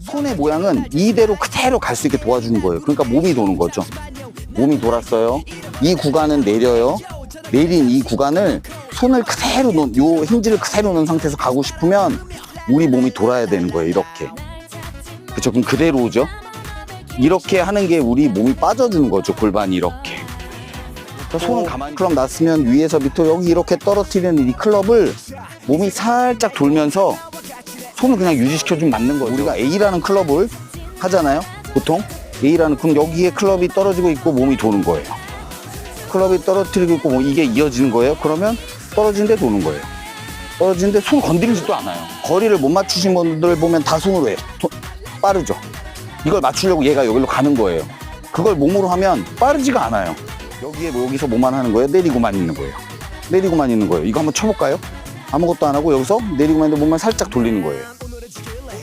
손의 모양은 이대로 그대로 갈 수 있게 도와주는 거예요. 그러니까 몸이 도는 거죠. 몸이 돌았어요. 이 구간은 내려요. 내린 이 구간을 손을 그대로 놓은, 요 힌지를 그대로 놓은 상태에서 가고 싶으면 우리 몸이 돌아야 되는 거예요. 이렇게. 그쵸. 그럼 그대로 오죠. 이렇게 하는 게 우리 몸이 빠져주는 거죠. 골반이 이렇게. 그러니까 손은 가만히 클럽 놨으면 위에서 밑으로 여기 이렇게 떨어뜨리는 이 클럽을 몸이 살짝 돌면서 손을 그냥 유지시켜주면 맞는 거예요. 우리가 A라는 클럽을 하잖아요. 보통 A라는 그럼 여기에 클럽이 떨어지고 있고 몸이 도는 거예요. 클럽이 떨어뜨리고 있고 뭐 이게 이어지는 거예요. 그러면 떨어지는데 도는 거예요. 떨어지는데 손 건드리지도 않아요. 거리를 못 맞추신 분들 보면 다 손으로 해요. 손- 빠르죠. 이걸 맞추려고 얘가 여기로 가는 거예요. 그걸 몸으로 하면 빠르지가 않아요. 여기에 뭐 여기서 뭐만 하는 거예요? 내리고만 있는 거예요. 내리고만 있는 거예요. 이거 한번 쳐볼까요? 아무것도 안 하고 여기서 내리고만 있는데 몸만 살짝 돌리는 거예요.